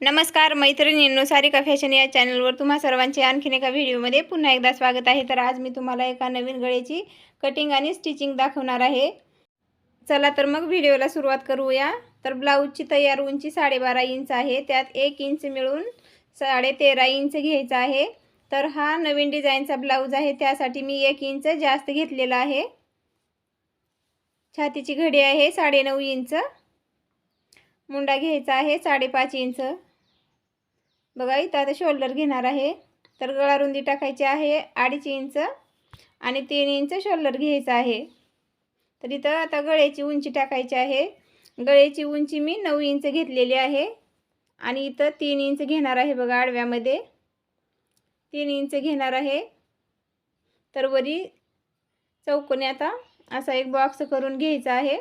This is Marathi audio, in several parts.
नमस्कार मैत्रिणींनो सारिका फॅशन या चॅनलवर तुम्हा सर्वांचे आणखीन एका व्हिडिओमध्ये पुन्हा एकदा स्वागत आहे. तर आज मी तुम्हाला एका नवीन गळ्याची कटिंग आणि स्टिचिंग दाखवणार आहे. चला तर मग व्हिडिओला सुरुवात करूया. तर ब्लाऊजची तयार उंची साडेबारा इंच आहे. त्यात एक इंच मिळून साडे तेरा इंच घ्यायचा आहे. तर हा नवीन डिझाईनचा ब्लाऊज आहे. त्यासाठी मी एक इंच जास्त घेतलेला आहे. छातीची घडी आहे साडेनऊ इंच. मुंडा घ्यायचा आहे साडेपाच इंच. बघा इथं आता शोल्डर घेणार आहे. तर गळा रुंदी टाकायची आहे अडीच इंच आणि तीन इंच शोल्डर घ्यायचं आहे. तर इथं आता गळ्याची उंची टाकायची आहे. गळ्याची उंची मी नऊ इंच घेतलेली आहे. आणि इथं तीन इंच घेणार आहे बघा आडव्यामध्ये. तीन इंच घेणार आहे. तर वरी चौकोनी आता असा एक बॉक्स करून घ्यायचा आहे.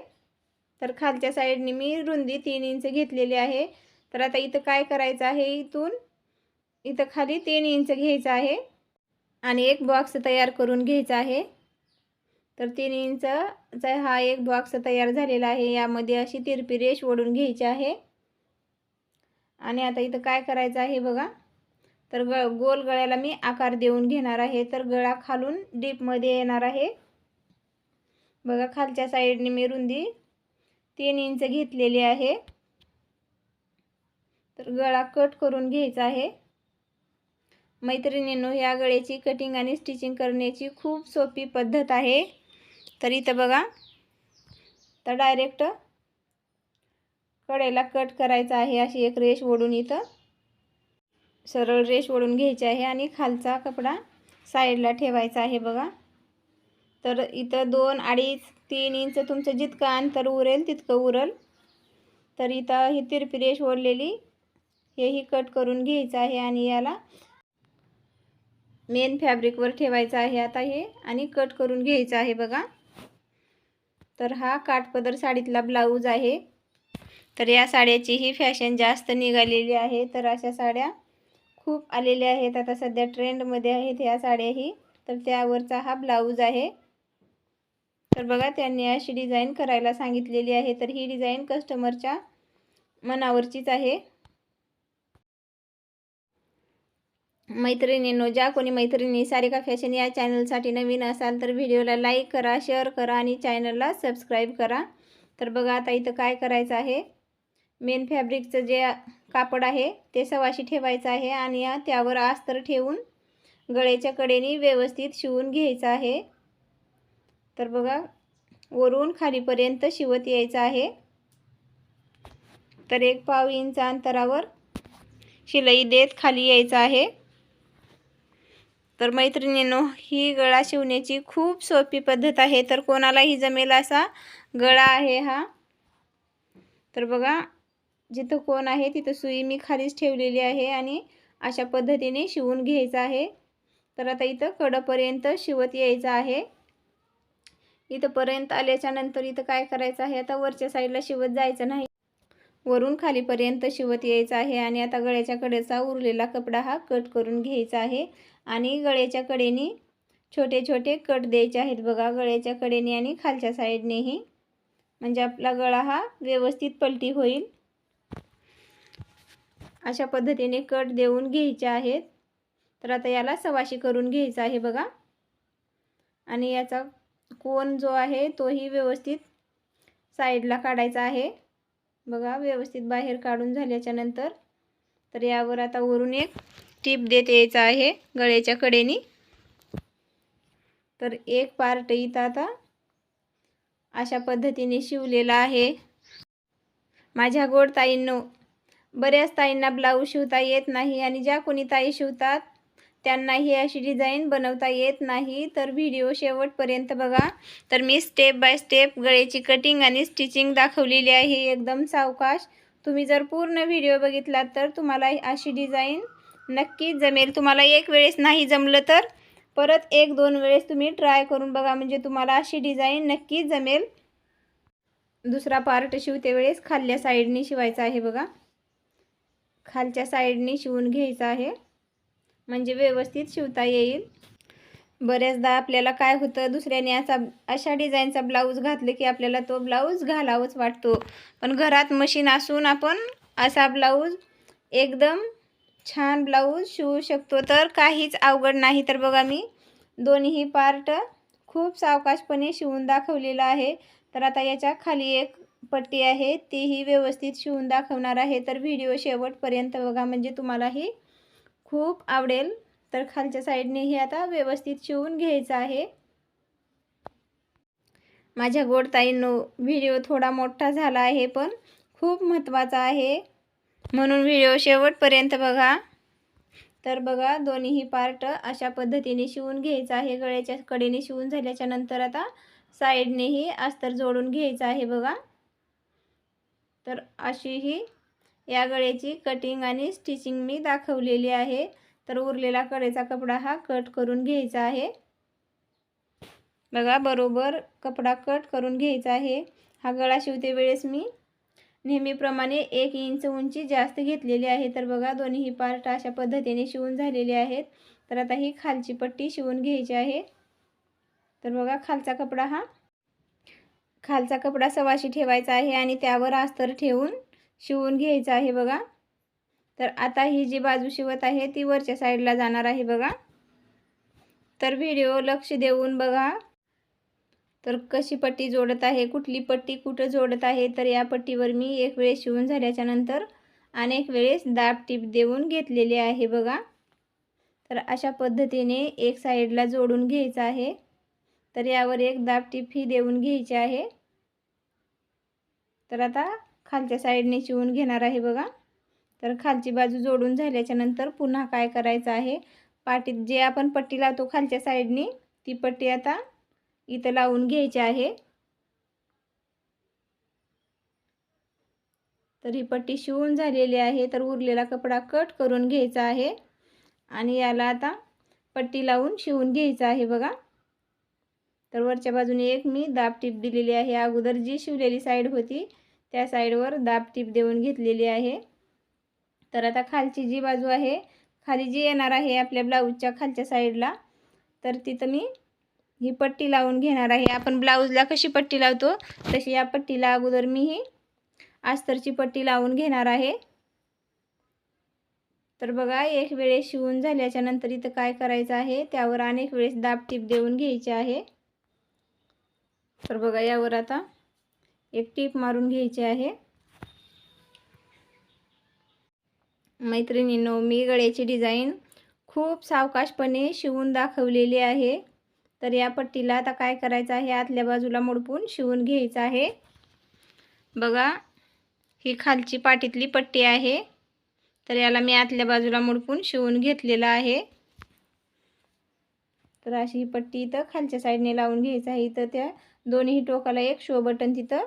तर खालच्या साईडने मी रुंदी तीन इंच घेतलेली आहे. तर आता इथं काय करायचं आहे इथून? इथं खाली तीन इंच घ्यायचं आहे आणि एक बॉक्स तयार करून घ्यायचा आहे. तर तीन इंचचा हा एक बॉक्स तयार झालेला आहे. यामध्ये अशी तिरपी रेष ओढून घ्यायची आहे. आणि आता इथं काय करायचं आहे बघा. तर ग गोल गळ्याला मी आकार देऊन घेणार आहे. तर गळा खालून डीपमध्ये येणार आहे. बघा खालच्या साईडने मी रुंदी तीन इंच घेतलेली आहे. तर गळा कट करून घ्यायचा आहे. मैत्रिणींनो या गळ्याची कटिंग आणि स्टिचिंग करण्याची खूप सोपी पद्धत आहे. तर इथं बघा तर डायरेक्ट कडेला कट करायचा आहे. अशी एक रेष ओढून इथं सरळ रेष ओढून घ्यायची आहे आणि खालचा कपडा साईडला ठेवायचा आहे बघा. तर इथं दोन अडीच तीन इंच तुमचं जितकं अंतर उरेल तितकं उरल. तर इथं ही तिरपी रेष ओढलेली. हेही कट करून घ्यायचं आहे आणि याला मेन फॅब्रिकवर ठेवायचं आहे आता हे आणि कट करून घ्यायचं आहे बघा. तर हा काठपदर साडीतला ब्लाऊज आहे. तर या साड्याची ही फॅशन जास्त निघालेली आहे. तर अशा साड्या खूप आलेल्या आहेत. आता सध्या ट्रेंडमध्ये आहेत ह्या साड्याही. तर त्यावरचा हा ब्लाऊज आहे. तर बघा त्यांनी अशी डिझाईन करायला सांगितलेली आहे. तर ही डिझाईन कस्टमरच्या मनावरचीच आहे. मैत्रिणींनो ज्या कोणी मैत्रिणी सारिका फॅशन या चॅनलसाठी नवीन असाल तर व्हिडिओला लाईक करा शेअर करा आणि चॅनलला सबस्क्राईब करा. तर बघा आता इथं काय करायचं आहे? मेन फॅब्रिकचं जे कापड आहे ते सवाशी ठेवायचं आहे आणि त्यावर अस्तर ठेवून गळ्याच्या कडेने व्यवस्थित शिवून घ्यायचं आहे. तर बघा वरून खालीपर्यंत शिवत यायचं आहे. तर एक पाव इंच अंतरावर शिलाई देत खाली यायचं आहे. तर मैत्रिणींनो ही गळा शिवण्याची खूप सोपी पद्धत आहे. तर कोणालाही जमेल असा गळा आहे हा. तर बघा जिथं कोण आहे तिथं सुई मी खालीच ठेवलेली आहे आणि अशा पद्धतीने शिवून घ्यायचं आहे. तर आता इथं कडपर्यंत शिवत यायचं आहे. इथंपर्यंत आल्याच्यानंतर इथं काय करायचं आहे? आता वरच्या साईडला शिवत जायचं नाही. वरून खालीपर्यंत शिवत यायचं आहे आणि आता गळ्याच्या कडेचा उरलेला कपडा हा कट करून घ्यायचा आहे. आणि गळ्याच्या कडेने छोटे छोटे कट द्यायचे आहेत बघा. गळ्याच्या कडेने आणि खालच्या साईडनेही म्हणजे आपला गळा हा व्यवस्थित पलटी होईल. अशा पद्धतीने कट देऊन घ्यायचे आहेत. तर आता याला सवाशी करून घ्यायचा आहे बघा. आणि याचा कोण जो आहे तोही व्यवस्थित साईडला काढायचा आहे. बघा व्यवस्थित बाहेर काढून झाल्याच्यानंतर. तर यावर आता वरून एक टीप देत यायचा आहे गळ्याच्या कडेनी. तर एक पार्ट इथं आता अशा पद्धतीने शिवलेला आहे. माझ्या गोड ताईंनो बऱ्याच ताईंना ब्लाऊज शिवता येत नाही आणि ज्या कोणी ताई शिवतात त्यांना ही अशी डिझाईन बनवता येत नाही. तर व्हिडिओ शेवटपर्यंत बघा. तर मी स्टेप बाय स्टेप गळ्याची कटिंग आणि स्टिचिंग दाखवलेली आहे. एकदम सावकाश. तुम्ही जर पूर्ण व्हिडिओ बघितलात तर तुम्हाला अशी डिझाईन नक्कीच जमेल. तुम्हाला एक वेळेस नाही जमलं तर परत एक दोन वेळेस तुम्ही ट्राय करून बघा. म्हणजे तुम्हाला अशी डिझाईन नक्कीच जमेल. दुसरा पार्ट शिवते वेळेस खाल्ल्या साईडनी शिवायचा आहे बघा. खालच्या साईडनी शिवून घ्यायचं आहे. म्हणजे व्यवस्थित शिवता येईल. बऱ्याचदा आपल्याला काय होतं दुसऱ्याने असा अशा डिझाईनचा ब्लाऊज घातले की आपल्याला तो ब्लाऊज घालावाच वाटतो. पण घरात मशीन असून आपण असा ब्लाऊज एकदम छान ब्लाऊज शिवू शकतो. तर काहीच अवघड नाही. तर बघा मी दोन्ही पार्ट खूप सावकाशपणे शिवून दाखवलेलं आहे. तर आता याच्या खाली एक पट्टी आहे तीही व्यवस्थित शिवून दाखवणार आहे. तर व्हिडिओ शेवटपर्यंत बघा. म्हणजे तुम्हालाही खूप आवडेल. तर खालच्या साईडनेही आता व्यवस्थित शिवून घ्यायचं आहे. माझ्या गोडताईंनो व्हिडिओ थोडा मोठा झाला आहे पण खूप महत्त्वाचा आहे. म्हणून व्हिडिओ शेवटपर्यंत बघा. तर बघा दोन्हीही पार्ट अशा पद्धतीने शिवून घ्यायचं आहे. गळ्याच्या कडेने शिवून झाल्याच्यानंतर आता साईडनेही अस्तर जोडून घ्यायचं आहे बघा. तर अशी ही या गळ्याची कटिंग आणि स्टिचिंग मी दाखवलेली आहे. तर उरलेला कडेचा कपडा हा कट करून घ्यायचा आहे. बघा बरोबर कपडा कट करून घ्यायचा आहे. हा गळा शिवते वेळेस मी नेहमीप्रमाणे एक इंच उंची जास्त घेतलेली आहे. तर बघा दोन्ही पार्ट अशा पद्धतीने शिवून झालेले आहेत. तर आता ही खालची पट्टी शिवून घ्यायची आहे. तर बघा खालचा कपडा हा खालचा कपडा सवाशी ठेवायचा आहे आणि त्यावर अस्तर ठेवून शिवून घ्यायचं आहे बघा. तर आता ही जी बाजू शिवत आहे ती वरच्या साईडला जाणार आहे बघा. तर व्हिडिओ लक्ष देऊन बघा. तर कशी पट्टी जोडत आहे कुठली पट्टी कुठं जोडत आहे तर या पट्टीवर मी एक वेळेस शिवून झाल्याच्यानंतर अनेक वेळेस दाब टीप देऊन घेतलेली आहे बघा. तर अशा पद्धतीने एक साईडला जोडून घ्यायचं आहे. तर यावर एक दाब टीप ही देऊन घ्यायची आहे. तर आता खालच्या साईडने शिवून घेणार आहे बघा. तर खालची बाजू जोडून झाल्याच्यानंतर पुन्हा काय करायचं आहे? पाटीत जे आपण पट्टी लावतो खालच्या साईडने ती पट्टी आता इथं लावून घ्यायची आहे. तर ही पट्टी शिवून झालेली आहे तर उरलेला कपडा कट करून घ्यायचा आहे. आणि याला आता पट्टी लावून शिवून घ्यायचं आहे बघा. तर वरच्या बाजूने एक मी दाब टीप दिलेली आहे. अगोदर जी शिवलेली साईड होती त्या साईडवर दाब टीप देऊन घेतलेली आहे. तर आता खालची जी बाजू आहे खाली जी येणार आहे आपल्या ब्लाऊजच्या खालच्या साईडला तर तिथं मी ही पट्टी लावून घेणार आहे. आपण ब्लाऊजला कशी पट्टी लावतो? तशी या पट्टीला अगोदर मी ही अस्तरची पट्टी लावून घेणार आहे. तर बघा एक वेळेस शिवून झाल्याच्यानंतर इथं काय करायचं आहे? त्यावर अनेक वेळेस दाब टीप देऊन घ्यायची आहे. तर बघा यावर आता एक टीप मारून घ्यायची आहे. मैत्रिणींनो मी गळ्याची डिझाईन खूप सावकाशपणे शिवून दाखवलेली आहे. तर या पट्टीला आता काय करायचं आहे? आतल्या बाजूला मुडपून शिवून घ्यायचं आहे. बघा ही खालची पाटीतली पट्टी आहे. तर याला मी आतल्या बाजूला मुडपून शिवून घेतलेलं आहे. तर अशी ही पट्टी इथं खालच्या साईडने लावून घ्यायचं आहे. इथं त्या दोन्ही टोकाला एक शो बटन तिथं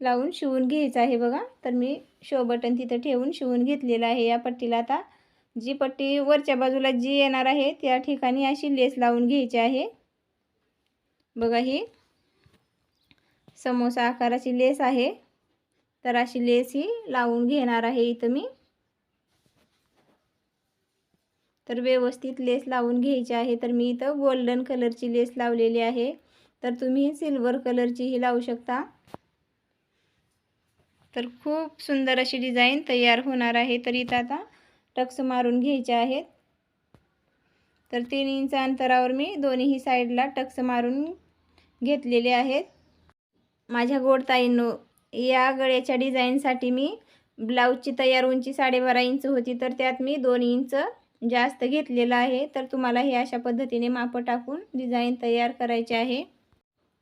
लावून शिवून घ्यायचं आहे बघा. तर मी शो बटन तिथं ठेवून शिवून घेतलेलं आहे. या पट्टीला आता जी पट्टी वरच्या बाजूला जी येणार आहे त्या ठिकाणी अशी लेस लावून घ्यायची आहे. बघा ही समोसा आकाराची लेस आहे. तर अशी लेस ही लावून घेणार आहे इथं मी. तर व्यवस्थित लेस लावून घ्यायची आहे. तर मी इथं गोल्डन कलरची लेस लावलेली आहे. तर तुम्ही सिल्वर कलरचीही लावू शकता. तर खूप सुंदर अशी डिझाईन तयार होणार आहे. तर इथं आता टक्स मारून घ्यायचे आहेत. तर तीन इंच अंतरावर मी दोन्ही साईडला टक्स मारून घेतलेले आहेत. माझ्या गोडताईंनो या गळ्याच्या डिझाईनसाठी मी ब्लाऊजची तयार उंची साडेबारा इंच होती तर त्यात मी दोन इंच जास्त घेतलेलं आहे. तर तुम्हाला हे अशा पद्धतीने मापं टाकून डिझाईन तयार करायचे आहे.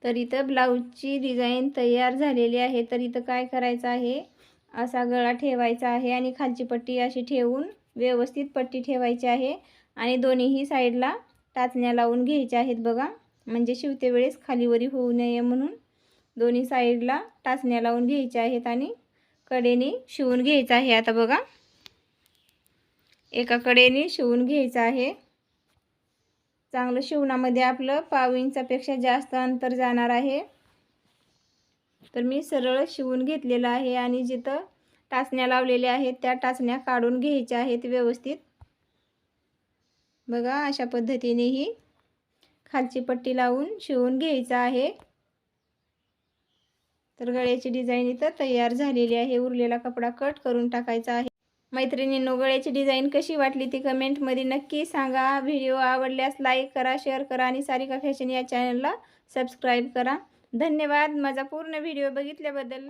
तर इथं ब्लाऊजची डिझाईन तयार झालेली आहे. तर इथं काय करायचं आहे? असा गळा ठेवायचा आहे आणि खालची पट्टी अशी ठेवून व्यवस्थित पट्टी ठेवायची आहे आणि दोन्हीही साईडला टाचण्या लावून घ्यायच्या आहेत बघा. म्हणजे शिवते वेळेस खालीवरी होऊ नये म्हणून दोन्ही साईडला टाचण्या लावून घ्यायच्या आहेत आणि कडेने शिवून घ्यायचं आहे. आता बघा. एका कडेने शिवून घ्यायचं आहे. चांगलं शिवणामध्ये आपलं पाव इंचापेक्षा जास्त अंतर जाणार आहे. तर मी सरळ शिवून घेतलेलं आहे आणि जिथं टाचण्या लावलेल्या आहेत त्या टाचण्या काढून घ्यायच्या आहेत व्यवस्थित. बघा अशा पद्धतीने ही खालची पट्टी लावून शिवून घ्यायचं आहे. तर गळ्याची डिझाईन इथं तयार झालेली आहे. उरलेला कपडा कट करून टाकायचा आहे. मैत्रिणींनो गळ्याची डिझाईन कशी वाटली ती कमेंटमध्ये नक्की सांगा. व्हिडिओ आवडल्यास लाईक करा शेअर करा आणि सारिका फॅशन या चॅनलला सबस्क्राईब करा. धन्यवाद. माझा पूर्ण व्हिडिओ बघितल्याबद्दल